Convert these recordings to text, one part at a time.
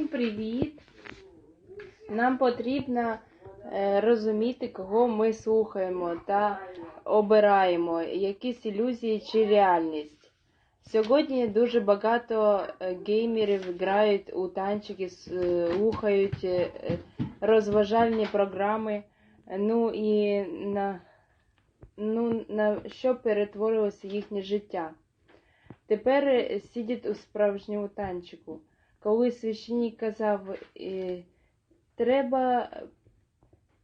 Всім привіт! Нам потрібно е, розуміти, кого ми слухаємо та обираємо, якісь ілюзії чи реальність. Сьогодні дуже багато е, геймерів грають у танчики, слухають е, розважальні програми. Ну і на, ну, на що перетворилося їхнє життя. Тепер сидять у справжньому танчику. Коли священник казав, е, треба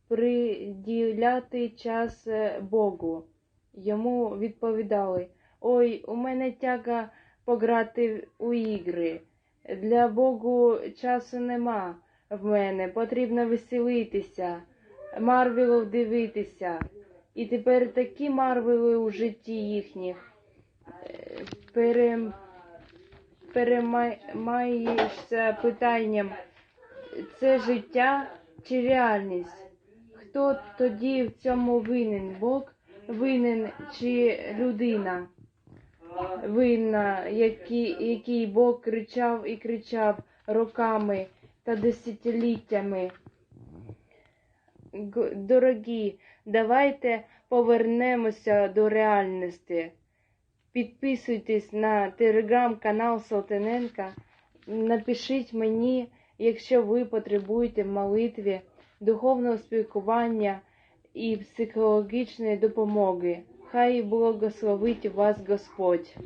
приділяти час е, Богу, йому відповідали: Ой, у мене тяга пограти у ігри. Для Богу часу нема в мене, потрібно веселитися, Марвелов дивитися. І тепер такі Марвели у житті їхніх е, пере, переймаєшся питанням, це життя чи реальність? Хто тоді в цьому винен? Бог винен чи людина? Винна, який, який Бог кричав і кричав роками та десятиліттями. Дорогі, давайте повернемося до реальності. Підписуйтесь на телеграм-канал Солтененка. Напишіть мені, якщо ви потребуєте молитви, духовного спілкування і психологічної допомоги. Хай благословить вас Господь.